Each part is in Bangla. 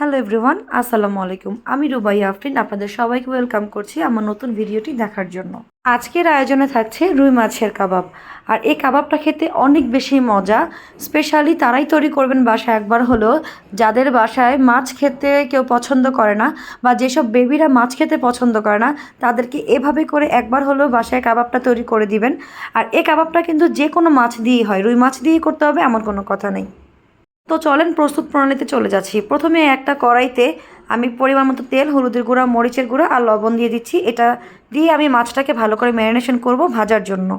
হ্যালো এভরিওয়ান আসসালামু আলাইকুম। আমি রুবাই আফরিন, আপনাদের সবাইকে ওয়েলকাম করছি আমার নতুন ভিডিওটি দেখার জন্য। আজকের আয়োজনে থাকছে রুই মাছের কাবাব। আর এই কাবাবটা খেতে অনেক বেশি মজা স্পেশালি তারাই তৈরি করবেন বাসায় একবার হলেও। যাদের বাসায় মাছ খেতে কেউ পছন্দ করে না, বা যেসব বেবিরা মাছ খেতে পছন্দ করে না, তাদেরকে এভাবে করে একবার হলেও বাসায় কাবাবটা তৈরি করে দিবেন। আর এই কাবাবটা কিন্তু যে কোনো মাছ দিয়েই হয়, রুই মাছ দিয়েই করতে হবে, এমন কোনো কথা নেই। তো চলেন প্রস্তুত প্রণালীতে চলে যাচ্ছি। প্রথমে একটা কড়াইতে আমি পরিমাণ মতো তেল, হলুদের গুঁড়া, মরিচের গুঁড়া আর লবণ দিয়ে দিচ্ছি। এটা দিয়ে আমি মাছটাকে ভালো করে ম্যারিনেশন করব ভাজার জন্য।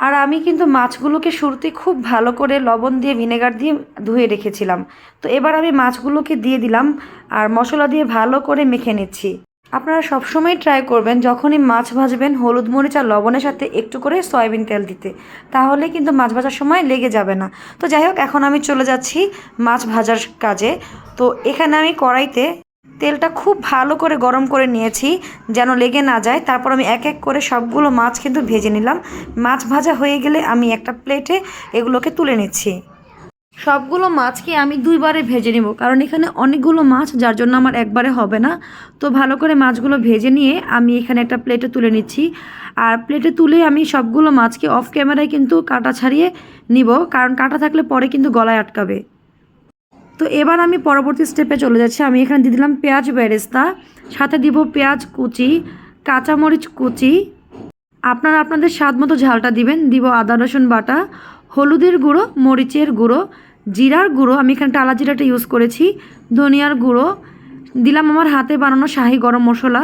আর আমি কিন্তু মাছগুলোকে শুরুতে খুব ভালো করে লবণ দিয়ে ভিনেগার দিয়ে ধুয়ে রেখেছিলাম। তো এবার আমি মাছগুলোকে দিয়ে দিলাম আর মশলা দিয়ে ভালো করে মেখে নিচ্ছি। আপনারা সবসময় ট্রাই করবেন যখনই মাছ ভাজবেন হলুদ মরিচ আর লবণের সাথে একটু করে সয়াবিন তেল দিতে। তাহলে কিন্তু মাছ ভাজার সময় লেগে যাবে না। তো যাই হোক, এখন আমি চলে যাচ্ছি মাছ ভাজার কাজে। তো এখানে আমি কড়াইতে তেলটা খুব ভালো করে গরম করে নিয়েছি যেন লেগে না যায়। তারপর আমি এক এক করে সবগুলো মাছ কিন্তু ভেজে নিলাম। মাছ ভাজা হয়ে গেলে আমি একটা প্লেটে এগুলোকে তুলে নিচ্ছি। সবগুলো মাছকে আমি দুইবারে ভেজে নেব, কারণ এখানে অনেকগুলো মাছ, যার জন্য আমার একবারে হবে না। তো ভালো করে মাছগুলো ভেজে নিয়ে আমি এখানে একটা প্লেটে তুলে নিচ্ছি। আর প্লেটে তুলে আমি সবগুলো মাছকে অফ ক্যামেরায় কিন্তু কাটা ছাড়িয়ে নিব, কারণ কাটা থাকলে পরে কিন্তু গলায় আটকাবে। তো এবার আমি পরবর্তী স্টেপে চলে যাচ্ছি। আমি এখানে দিয়ে দিলাম পেঁয়াজ বেরেস্তা, সাথে দিব পেঁয়াজ কুচি, কাঁচামরিচ কুচি। আপনারা আপনাদের স্বাদ মতো ঝালটা দিবেন। দিব আদা, রসুন বাটা, হলুদের গুঁড়ো, মরিচের গুঁড়ো জিরার গুঁড়ো, আমি এখানে টালা জিরাটা ইউজ করেছি। ধনিয়ার গুঁড়ো, দিলাম আমার হাতে বানানো শাহি গরম মশলা।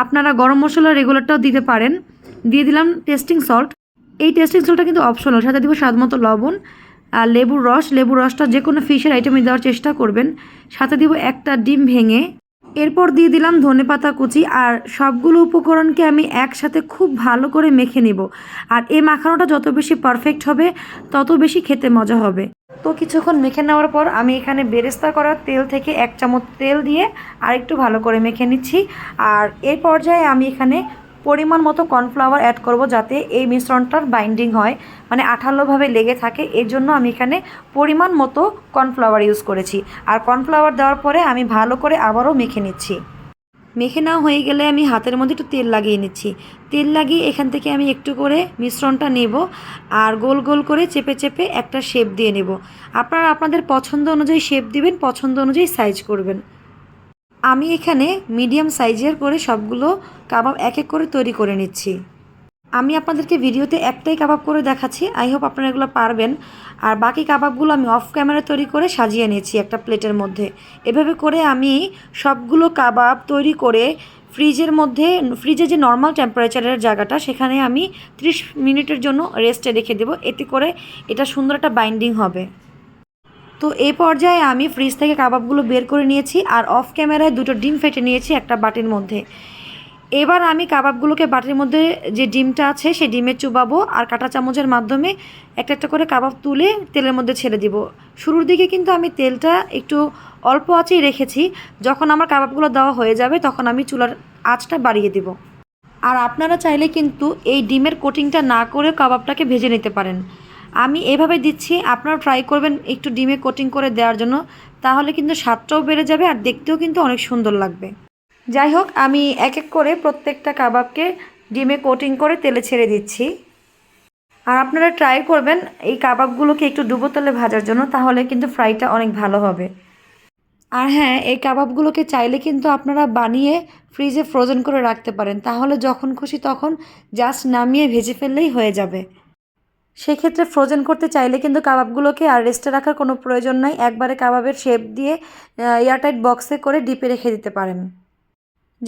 আপনারা গরম মশলা রেগুলারটাও দিতে পারেন। দিয়ে দিলাম টেস্টিং সল্ট এই টেস্টিং সল্টটা কিন্তু অপশনাল সাথে দিব স্বাদ মতো লবণ আর লেবুর রস। লেবুর রসটা যে কোনো ফিশের আইটেমে দেওয়ার চেষ্টা করবেন। সাথে দিব একটা ডিম ভেঙে। এরপর দিয়ে দিলাম ধনেপাতা কুচি আর সবগুলো উপকরণকে আমি একসাথে খুব ভালো করে মেখে নিব। আর এই মাখানোটা যত বেশি পারফেক্ট হবে, তত বেশি খেতে মজা হবে। তো কিছুক্ষণ মেখে নেওয়ার পর আমি এখানে বেরেস্তা করা তেল থেকে এক চামচ তেল দিয়ে আরেকটু ভালো করে মেখে নিচ্ছি। আর এই পর্যায়ে আমি এখানে পরিমাণ মতো কর্নফ্লাওয়ার অ্যাড করব যাতে এই মিশ্রণটার বাইন্ডিং হয় মানে আঠালোভাবে লেগে থাকে। এর জন্য আমি এখানে পরিমাণ মতো কর্নফ্লাওয়ার ইউজ করেছি। আর কর্নফ্লাওয়ার দেওয়ার পরে আমি ভালো করে আবারও মেখে নিচ্ছি। মেখে নেওয়া হয়ে গেলে আমি হাতের মধ্যে একটু তেল লাগিয়ে নিচ্ছি। তেল লাগিয়ে এখান থেকে আমি একটু করে মিশ্রণটা নেব আর গোল গোল করে চেপে চেপে একটা শেপ দিয়ে নেব। আপনারা আপনাদের পছন্দ অনুযায়ী শেপ দিবেন, পছন্দ অনুযায়ী সাইজ করবেন। আমি এখানে মিডিয়াম সাইজের করে সবগুলো কাবাব এক এক করে তৈরি করে নিচ্ছি। আমি আপনাদেরকে ভিডিওতে একটাই কাবাব করে দেখাচ্ছি। আই হোপ আপনারা এগুলো পারবেন। আর বাকি কাবাবগুলো আমি অফ ক্যামেরা তৈরি করে সাজিয়ে নিয়েছি একটা প্লেটের মধ্যে। এভাবে করে আমি সবগুলো কাবাব তৈরি করে ফ্রিজের মধ্যে, ফ্রিজে যে নর্মাল টেম্পারেচারের জায়গাটা, সেখানে আমি 30 মিনিটের জন্য রেস্টে রেখে দেবো। এতে করে এটা সুন্দর একটা বাইন্ডিং হবে। তো এই পর্যায়ে আমি ফ্রিজ থেকে কাবাবগুলো বের করে নিয়েছি। আর অফ ক্যামেরায় দুটো ডিম ফেটে নিয়েছি একটা বাটির মধ্যে। এবার আমি কাবাবগুলোকে বাটির মধ্যে যে ডিমটা আছে, সেই ডিমে চুবাবো আর কাঁটা চামচের মাধ্যমে একটা একটা করে কাবাব তুলে তেলের মধ্যে ছেড়ে দিব। শুরুর দিকে কিন্তু আমি তেলটা একটু অল্প আঁচেই রেখেছি। যখন আমার কাবাবগুলো দেওয়া হয়ে যাবে, তখন আমি চুলার আঁচটা বাড়িয়ে দিব। আর আপনারা চাইলে কিন্তু এই ডিমের কোটিংটা না করে কাবাবটাকে ভেজে নিতে পারেন। আমি এভাবে দিচ্ছি আপনারা ট্রাই করবেন একটু ডিমে কোটিং করে দেওয়ার জন্য। তাহলে কিন্তু স্বাদটাও বেড়ে যাবে আর দেখতেও কিন্তু অনেক সুন্দর লাগবে। যাই হোক আমি এক এক করে প্রত্যেকটা কাবাবকে ডিমে কোটিং করে তেলে ছেড়ে দিচ্ছি। আর আপনারা ট্রাই করবেন এই কাবাবগুলোকে একটু ডুবো তেলে ভাজার জন্য, তাহলে কিন্তু ফ্রাইটা অনেক ভালো হবে। আর হ্যাঁ এই কাবাবগুলোকে চাইলে কিন্তু আপনারা বানিয়ে ফ্রিজে ফ্রোজেন করে রাখতে পারেন। তাহলে যখন খুশি তখন জাস্ট নামিয়ে ভেজে ফেললেই হয়ে যাবে। সেক্ষেত্রে ফ্রোজেন করতে চাইলে কিন্তু কাবাবগুলোকে আর রেস্টে রাখার কোনো প্রয়োজন নাই। একবারে কাবাবের শেপ দিয়ে এয়ারটাইট বক্সে করে ডিপে রেখে দিতে পারেন।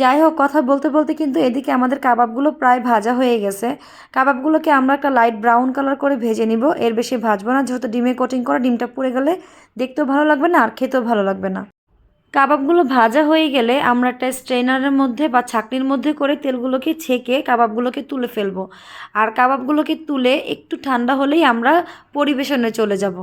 যাই হোক, কথা বলতে বলতে কিন্তু এদিকে আমাদের কাবাবগুলো প্রায় ভাজা হয়ে গেছে। কাবাবগুলোকে আমরা একটা লাইট ব্রাউন কালার করে ভেজে নিব। এর বেশি ভাজবো না, যেহেতু ডিমে কোটিং করা, ডিমটা পুড়ে গেলে দেখতেও ভালো লাগবে না আর খেতেও ভালো লাগবে না। কাবাবগুলো ভাজা হয়ে গেলে আমরা একটা স্ট্রেনারের মধ্যে বা ছাকনির মধ্যে করে তেলগুলোকে ছেঁকে কাবাবগুলোকে তুলে ফেলব। আর কাবাবগুলোকে তুলে একটু ঠান্ডা হলেই আমরা পরিবেশনে চলে যাব।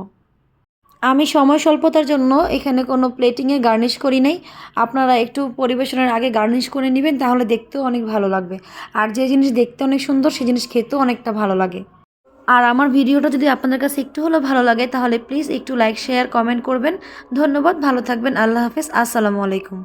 আমি সময় স্বল্পতার জন্য এখানে কোনো প্লেটিংয়ে গার্নিশ করি নাই। আপনারা একটু পরিবেশনের আগে গার্নিশ করে নেবেন, তাহলে দেখতেও অনেক ভালো লাগবে। আর যে জিনিস দেখতে অনেক সুন্দর সেই জিনিস খেতেও অনেকটা ভালো লাগে। আর আমার ভিডিওটা যদি আপনাদের কাছে একটু হলেও ভালো লাগে, তাহলে প্লিজ একটু লাইক শেয়ার কমেন্ট করবেন। ধন্যবাদ, ভালো থাকবেন, আল্লাহ হাফেজ, আসসালামু আলাইকুম।